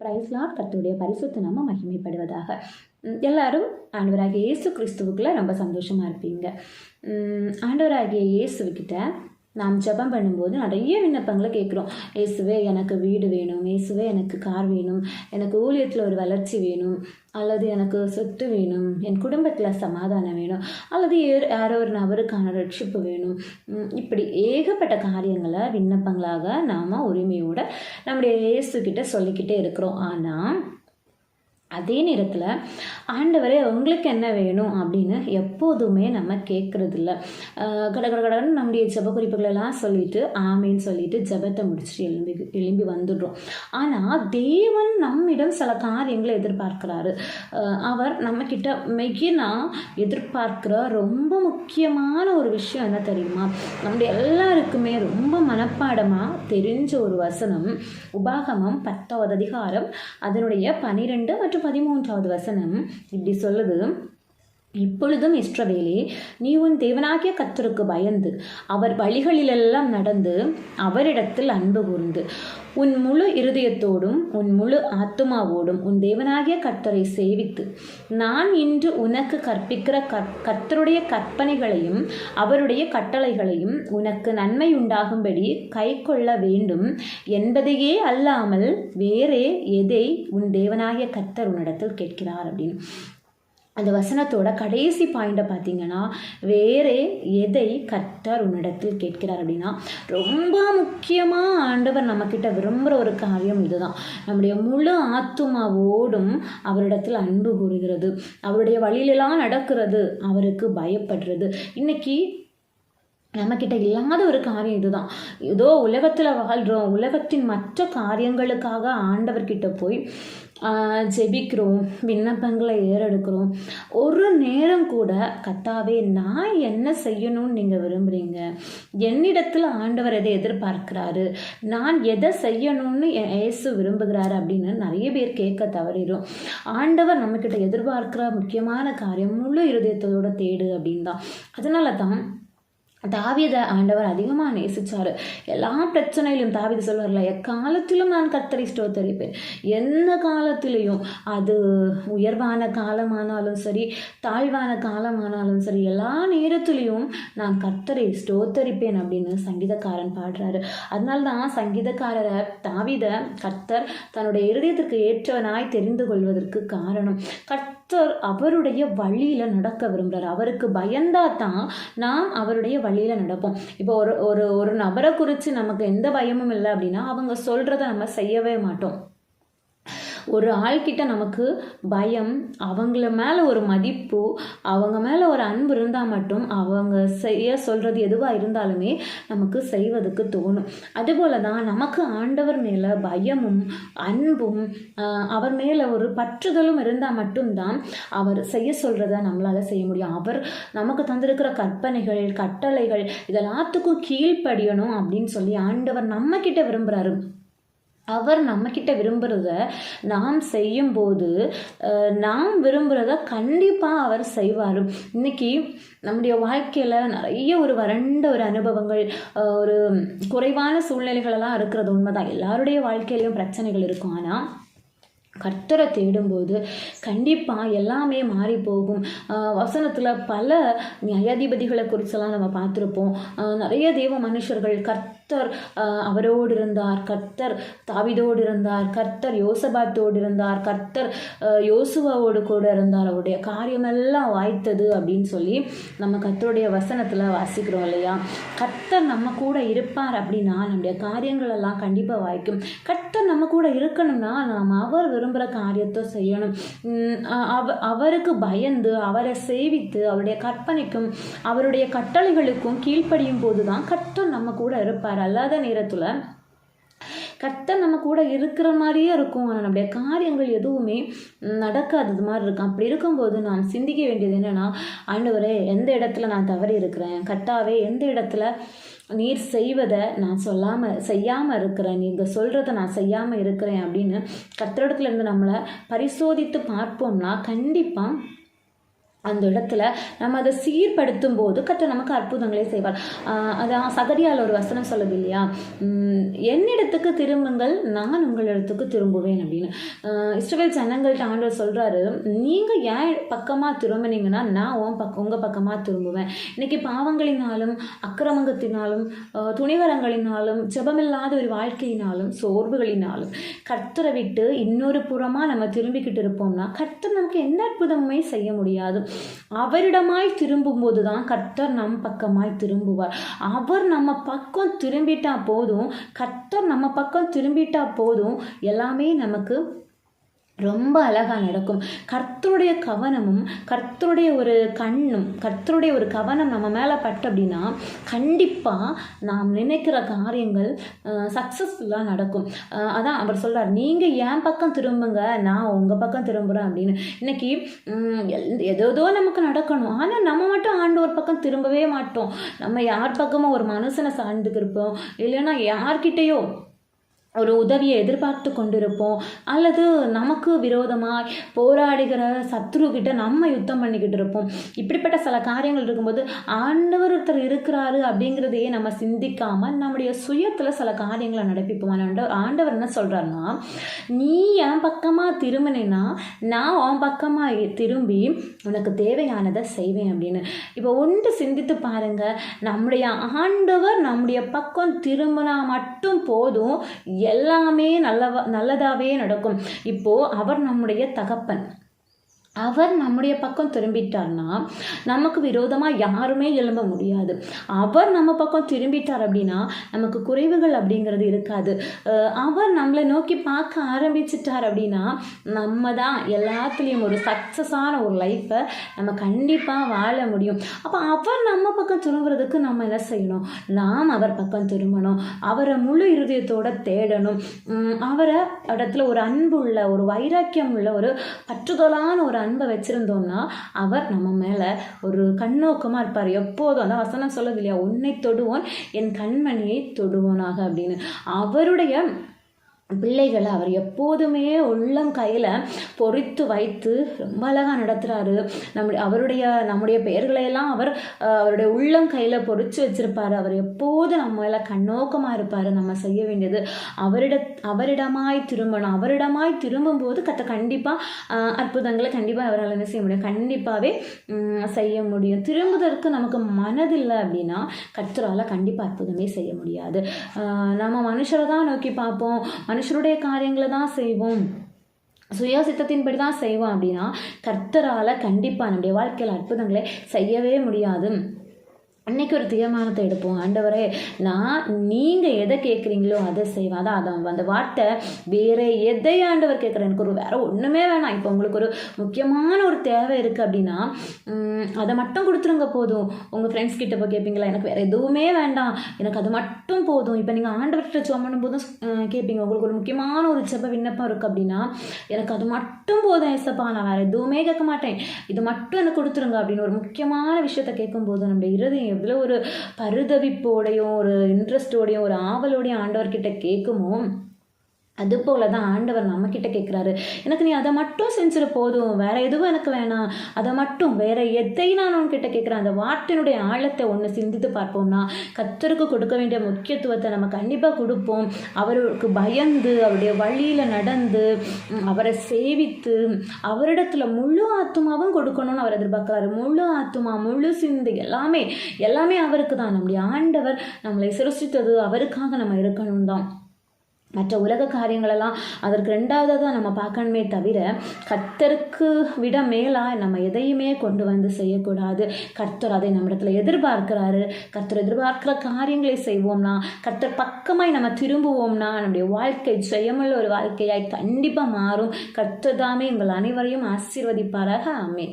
பிரைஸ்லாட் கர்த்தருடைய பரிசுத்த நாம மகிமைப்படுவதாக. எல்லாரும் ஆண்டவராகிய இயேசு கிறிஸ்துவுக்குள்ள ரொம்ப சந்தோஷமாக இருப்பீங்க. ஆண்டவராகிய இயேசுக்கிட்ட நாம் ஜெபம் பண்ணும்போது நிறைய விண்ணப்பங்களை கேட்குறோம். இயேசுவே எனக்கு வீடு வேணும். இயேசுவே எனக்கு கார் வேணும். எனக்கு ஊழியத்தில் ஒரு வளர்ச்சி வேணும். அல்லது எனக்கு சொத்து வேணும். என் குடும்பத்தில் சமாதானம் வேணும். அல்லது யாரோ ஒரு நபருக்கான ரட்சிப்பு வேணும். இப்படி ஏகப்பட்ட காரியங்களை விண்ணப்பங்களாக நாம் உரிமையோடு நம்முடைய இயேசுக்கிட்ட சொல்லிக்கிட்டே இருக்கிறோம். ஆனால் அதே நேரத்தில் ஆண்டவரே உங்களுக்கு என்ன வேணும் அப்படின்னு எப்போதுமே நம்ம கேட்குறதில்ல கட கட கடன்னு நம்முடைய ஜெப குறிப்புகளெல்லாம் சொல்லிட்டு ஆமேன்னு சொல்லிட்டு ஜெபத்தை முடிச்சுட்டு எழும்பி எழும்பி வந்துடுறோம். ஆனால் தேவன் நம்மிடம் சில காரியங்களை எதிர்பார்க்கிறாரு. அவர் நம்மக்கிட்ட மெயினாக எதிர்பார்க்குற ரொம்ப முக்கியமான ஒரு விஷயம் என்ன தெரியுமா? நம்முடைய எல்லாருக்குமே ரொம்ப மனப்பாடமாக தெரிஞ்ச ஒரு வசனம் உபாகமம் பத்தாவது அதிகாரம் அதனுடைய பனிரெண்டு மற்றும் பதிமூன்றாவது வசனம் இப்படி சொல்லுது. இப்பொழுதும் இஸ்ரவேலே நீ உன் தேவனாகிய கத்தருக்கு பயந்து அவர் வழிகளிலெல்லாம் நடந்து அவரிடத்தில் அன்பு கூர்ந்து உன் முழு இருதயத்தோடும் உன் முழு ஆத்துமாவோடும் உன் தேவனாகிய கர்த்தரை சேவித்து நான் இன்று உனக்கு கற்பிக்கிற கற் கர்த்தருடைய கற்பனைகளையும் அவருடைய கட்டளைகளையும் உனக்கு நன்மை உண்டாகும்படி கைக்கொள்ள வேண்டும் என்பதையே அல்லாமல் வேறே எதை உன் தேவனாகிய கர்த்தர் உன்னிடத்தில் கேட்கிறார் அப்படின்னு. அந்த வசனத்தோட கடைசி பாயிண்ட்டை பார்த்தீங்கன்னா வேறே எதை கர்த்தர் உன்னிடத்தில் கேட்கிறார்? அப்படின்னா ரொம்ப முக்கியமாக ஆண்டவர் நம்மக்கிட்ட விரும்புகிற ஒரு காரியம் இதுதான். நம்முடைய முழு ஆத்துமாவோடும் அவரிடத்தில் அன்பு கூறுகிறது. அவருடைய வழியிலெல்லாம் நடக்கிறது. அவருக்கு பயப்படுறது. இன்னைக்கு நம்மக்கிட்ட இல்லாத ஒரு காரியம் இதுதான். ஏதோ உலகத்தில் வாழ்கிறோம் உலகத்தின் மற்ற காரியங்களுக்காக ஆண்டவர்கிட்ட போய் ஜெபிக்கிறோம் விண்ணப்பங்களை ஏறெடுக்கிறோம். ஒரு நேரம் கூட கத்தாவே நான் என்ன செய்யணும்னு நீங்கள் விரும்புகிறீங்க என்னிடத்தில் ஆண்டவர் எதை எதிர்பார்க்கிறாரு? நான் எதை செய்யணும்னு ஏசு விரும்புகிறாரு? அப்படின்னு நிறைய பேர் கேட்க தவறிடும். ஆண்டவர் நம்மக்கிட்ட எதிர்பார்க்கிற முக்கியமான காரியம் முழு இருதயத்தோட தேடு அப்படின்னு தான் அதனால தான் தாவியத ஆண்டவர் அதிகமாக நேசித்தார் எல்லா பிரச்சனையிலும் தாவித சொல்வார்ல எக்காலத்திலும் நான் கர்த்தரை ஸ்தோத்தரிப்பேன். எந்த காலத்திலையும் அது உயர்வான காலமானாலும் சரி தாழ்வான காலமானாலும் சரி எல்லா நேரத்திலையும் நான் கத்தரை ஸ்தோத்தரிப்பேன் அப்படின்னு சங்கீதக்காரன் பாடுறாரு. அதனால தான் சங்கீதக்காரரை தாவித கர்த்தர் தன்னுடைய இருதயத்திற்கு ஏற்றவனாய் தெரிந்து கொள்வதற்கு காரணம். கர்த்தர் அவருடைய வழியில் நடக்க விரும்புகிறார் அவருக்கு பயந்தா தான் நாம் அவருடைய வழியில் நடப்போம். இப்போ ஒரு ஒரு ஒரு நபரை குறித்து நமக்கு எந்த பயமும் இல்லை அப்படின்னா அவங்க சொல்கிறத நம்ம செய்யவே மாட்டோம். ஒரு ஆள்கிட்ட நமக்கு பயம் அவங்கள மேலே ஒரு மதிப்பு அவங்க மேலே ஒரு அன்பு இருந்தால் மட்டும் அவங்க செய்ய சொல்கிறது எதுவாக இருந்தாலுமே நமக்கு செய்வதற்கு தோணும். அதுபோல தான் நமக்கு ஆண்டவர் மேலே பயமும் அன்பும் அவர் மேலே ஒரு பற்றுதலும் இருந்தால் மட்டும்தான் அவர் செய்ய சொல்கிறத நம்மளால் செய்ய முடியும். அவர் நமக்கு தந்திருக்கிற கற்பனைகள் கட்டளைகள் இதெல்லாத்துக்கும் கீழ்ப்படியணும் அப்படின்னு சொல்லி ஆண்டவர் நம்மக்கிட்ட விரும்புகிறாரு அவர் நம்மக்கிட்ட விரும்புகிறத நாம் செய்யும்போது நாம் விரும்புகிறத கண்டிப்பாக அவர் செய்வார். இன்னைக்கு நம்முடைய வாழ்க்கையில் நிறைய ஒரு வறண்ட ஒரு அனுபவங்கள் ஒரு குறைவான சூழ்நிலைகளெல்லாம் இருக்கிறது உண்மைதான். எல்லாருடைய வாழ்க்கையிலையும் பிரச்சனைகள் இருக்கும். ஆனால் கர்த்தரை தேடும்போது கண்டிப்பாக எல்லாமே மாறி போகும். வசனத்தில் பல நியாயாதிபதிகளை குறிச்செல்லாம் நம்ம பார்த்துருப்போம். நிறைய தேவ மனுஷர்கள் கர்த்தர் அவரோடு இருந்தார் கர்த்தர் தாவிதோடு இருந்தார் கர்த்தர் யோசபாத்தோடு இருந்தார் கர்த்தர் யோசுவாவோடு கூட இருந்தார். அவருடைய காரியமெல்லாம் வாய்த்தது அப்படின்னு சொல்லி நம்ம கர்த்தருடைய வசனத்தில் வாசிக்கிறோம் இல்லையா? கர்த்தர் நம்ம கூட இருப்பார் அப்படின்னா நம்முடைய காரியங்கள் எல்லாம் கண்டிப்பாக வாய்க்கும். கர்த்தர் நம்ம கூட இருக்கணும்னா நாம் அவர் விரும்புகிற காரியத்தை செய்யணும். அவ அவருக்கு பயந்து அவரை சேவித்து அவருடைய கற்பனைக்கும் அவருடைய கட்டளைகளுக்கும் கீழ்ப்படியும் போது தான் கர்த்தர் நம்ம கூட இருப்பார். அல்லாத நேரத்தில் கர்த்தர் நம்ம கூட இருக்கிற மாதிரியே இருக்கும். ஆனால் நம்முடைய காரியங்கள் எதுவுமே நடக்காதது மாதிரி இருக்கும். அப்படி இருக்கும்போது நாம் சிந்திக்க வேண்டியது என்னன்னா ஆண்டவரே எந்த இடத்துல நான் தவறி இருக்கிறேன்? கர்த்தாவே எந்த இடத்துல நீர் செய்வதை நான் சொல்லாமல் செய்யாமல் இருக்கிறேன்? நீங்கள் சொல்கிறத நான் செய்யாமல் இருக்கிறேன் அப்படின்னு கர்த்தரிடத்துல நம்மளை பரிசோதித்து பார்ப்போம்னா கண்டிப்பாக அந்த இடத்துல நம்ம அதை சீர்படுத்தும் போது கற்ற நமக்கு அற்புதங்களே செய்வார். அதான் சகரியால் ஒரு வசனம் சொல்லுது இல்லையா? என்னிடத்துக்கு திரும்புங்கள் நான் உங்களிடத்துக்கு திரும்புவேன் அப்படின்னு. இஸ்ரவேல் ஜனங்கள்ட்ட ஆண்டவர் சொல்கிறாரு நீங்கள் ஏன் பக்கமாக திரும்பினீங்கன்னா நான் உன் பக்கம் உங்கள் பக்கமாக திரும்புவேன். இன்னைக்கு பாவங்களினாலும் அக்கிரமங்கத்தினாலும் துணிவரங்களினாலும் ஜபமில்லாத ஒரு வாழ்க்கையினாலும் சோர்வுகளினாலும் கர்த்தரை விட்டு இன்னொரு புறமாக நம்ம திரும்பிக்கிட்டு இருப்போம்னா கர்த்தர் நமக்கு எந்த அற்புதமுமே செய்ய முடியாது. அவரிடமாய் திரும்பும்போது தான் கர்த்தர் நம் பக்கமாய் திரும்புவார். அவர் நம்ம பக்கம் திரும்பிட்டா போதும் கர்த்தர் நம்ம பக்கம் திரும்பிட்டா போதும் எல்லாமே நமக்கு ரொம்ப அழகாக நடக்கும். கர்த்தருடைய கவனமும் கர்த்தருடைய ஒரு கண்ணும் கர்த்தருடைய ஒரு கவனம் நம்ம மேலே பட்டு அப்படின்னா கண்டிப்பாக நாம் நினைக்கிற காரியங்கள் சக்ஸஸ்ஃபுல்லாக நடக்கும். அதான் அவர் சொல்கிறார் நீங்கள் என் பக்கம் திரும்புங்க நான் உங்கள் பக்கம் திரும்புகிறேன் அப்படின்னு. இன்னைக்கு உம், எல்- நமக்கு நடக்கணும். ஆனால் நம்ம மட்டும் ஆண்டவர் பக்கம் திரும்பவே மாட்டோம். நம்ம யார் பக்கமும் ஒரு மனுஷனை சார்ந்துக்கிருப்போம் இல்லைன்னா யார்கிட்டேயோ ஒரு உதவியை எதிர்பார்த்து கொண்டிருப்போம். அல்லது நமக்கு விரோதமாக போராடுகிற சத்ருக்கிட்ட நம்ம யுத்தம் பண்ணிக்கிட்டு இருப்போம். இப்படிப்பட்ட சில காரியங்கள் இருக்கும்போது ஆண்டவர் ஒருத்தர் இருக்கிறாரு அப்படிங்கிறதையே நம்ம சிந்திக்காமல் நம்முடைய சுயத்தில் சில காரியங்களை நடப்பிப்போம் ஆண்டவர் ஆண்டவர் என்ன சொல்கிறாருன்னா நீ என் பக்கமாக திரும்பினேன்னா நான் உன் பக்கமாக திரும்பி உனக்கு தேவையானதை செய்வேன் அப்படின்னு. இப்போ ஒன்று சிந்தித்து பாருங்கள் நம்முடைய ஆண்டவர் நம்முடைய பக்கம் திரும்பினா மட்டும் போதும் எல்லாமே நல்லவ நல்லதாகவே நடக்கும். இப்போது அவர் நம்முடைய தகப்பன். அவர் நம்முடைய பக்கம் திரும்பிட்டார்னா நமக்கு விரோதமாக யாருமே எழும்ப முடியாது. அவர் நம்ம பக்கம் திரும்பிட்டார் அப்படின்னா நமக்கு குறைவுகள் அப்படிங்கிறது இருக்காது. அவர் நம்மளை நோக்கி பார்க்க ஆரம்பிச்சிட்டார் அப்படின்னா நம்ம தான் எல்லாத்துலேயும் ஒரு சக்ஸஸான ஒரு லைஃப்பை நம்ம கண்டிப்பாக வாழ முடியும். அப்போ அவர் நம்ம பக்கம் திரும்புறதுக்கு நம்ம என்ன செய்யணும்? நாம் அவர் பக்கம் திரும்பணும். அவரை முழு இருதயத்தோட தேடணும். அவரை இடத்துல ஒரு அன்பு உள்ள ஒரு வைராக்கியம் உள்ள ஒரு பற்றுதலான ஒரு அன்பை வச்சுருந்தோம்னா அவர் நம்ம மேலே ஒரு கண்ணோக்கமாக இருப்பார். எப்போதும் அதான் வசனம் சொல்லுது இல்லையா? உன்னை தொடுவோன் என் கண்மணியை தொடுவோனாக அப்படின்னு. அவருடைய பிள்ளைகளை அவர் எப்போதுமே உள்ளம் கையில் பொறித்து வைத்து ரொம்ப அழகாக நடத்துகிறாரு நம்ம அவருடைய நம்முடைய பெயர்களையெல்லாம் அவர் அவருடைய உள்ளம் கையில் பொறிச்சு வச்சுருப்பார். அவர் எப்போது நம்ம கண்ணோக்கமாக இருப்பார் நம்ம செய்ய வேண்டியது. அவரிட அவரிடமாய் திரும்பணும். அவரிடமாய் திரும்பும்போது கத்த கண்டிப்பாக அற்புதங்களை கண்டிப்பாக அவரால் என்ன செய்ய முடியும்? கண்டிப்பாகவே செய்ய முடியும். திரும்புவதற்கு நமக்கு மனதில்லை அப்படின்னா கத்தரால் கண்டிப்பாக அற்புதமே செய்ய முடியாது. நம்ம மனுஷரை தான் நோக்கி பார்ப்போம். மனுஷருடைய காரியங்களை தான் செய்வோம். சுய சித்தத்தின்படி தான் செய்வோம் அப்படின்னா கர்த்தரால் கண்டிப்பாக நம்முடைய வாழ்க்கையில் அற்புதங்களை செய்யவே முடியாது. அன்னைக்கு ஒரு தீர்மானத்தை எடுப்போம். ஆண்டவரே நான் நீங்கள் எதை கேட்குறீங்களோ அதை செய்வேன் அதான் அதான் அந்த வார்த்தை. வேற எதை ஆண்டவர் கேட்குற எனக்கு ஒரு வேற ஒன்றுமே வேணாம். இப்போ உங்களுக்கு ஒரு முக்கியமான ஒரு தேவை இருக்குது அப்படின்னா அதை மட்டும் கொடுத்துருங்க போதும். உங்கள் ஃப்ரெண்ட்ஸ் கிட்ட போய் கேட்பீங்களா எனக்கு வேறு எதுவுமே வேண்டாம். எனக்கு அது மட்டும் போதும். இப்போ நீங்கள் ஆண்டவர்கிட்ட சோமனும் போதும் கேட்பீங்க உங்களுக்கு ஒரு முக்கியமான ஒரு செப்ப விண்ணப்பம் இருக்குது அப்படின்னா எனக்கு அது மட்டும் போதும் ஏசப்பா. நான் வேறு எதுவுமே கேட்க மாட்டேன். இது மட்டும் எனக்கு கொடுத்துருங்க அப்படின்னு ஒரு முக்கியமான விஷயத்த கேட்கும்போது நம்முடைய இருதயம் இதில் ஒரு பரிதவிப்போடையும் ஒரு இன்ட்ரெஸ்டோடையும் ஒரு ஆவலோடையும் ஆண்டவர்கிட்ட கேட்குமோ? அது போல தான் ஆண்டவர் நம்மக்கிட்ட கேட்குறாரு எனக்கு நீ அதை மட்டும் செஞ்சிட போதும் வேற எதுவும் எனக்கு வேணாம். அதை மட்டும் வேற எதை நான் உன்கிட்ட கேட்குறேன் அந்த வார்த்தையினுடைய ஆழத்தை ஒன்று சிந்தித்து பார்ப்போம்னா கத்தருக்கு கொடுக்க வேண்டிய முக்கியத்துவத்தை நம்ம கண்டிப்பாக கொடுப்போம். அவருக்கு பயந்து அவருடைய வழியில் நடந்து அவரை சேவித்து அவரிடத்துல முழு ஆத்துமாவும் கொடுக்கணும்னு அவர் எதிர்பார்க்குறாரு. முழு ஆத்துமா முழு சிந்து எல்லாமே எல்லாமே அவருக்கு தான் நம்முடைய ஆண்டவர் நம்மளை சிருஷ்டித்தது அவருக்காக நம்ம இருக்கணும் தான் மற்ற உலக காரியங்களெல்லாம் அதற்கு ரெண்டாவதாக தான் நம்ம பார்க்கணுமே தவிர கர்த்தருக்கு விட மேலாக நம்ம எதையுமே கொண்டு வந்து செய்யக்கூடாது. கர்த்தர் அதை நம்மிடத்தில் எதிர்பார்க்கிறாரு. கர்த்தர் எதிர்பார்க்கிற காரியங்களை செய்வோம்னா கர்த்தர் பக்கமாய் நம்ம திரும்புவோம்னா நம்முடைய வாழ்க்கை ஜெயமுள்ள ஒரு வாழ்க்கையாய் கண்டிப்பாக மாறும். கர்த்தர் தாமே உங்கள் அனைவரையும் ஆசீர்வதிப்பாராக. அமே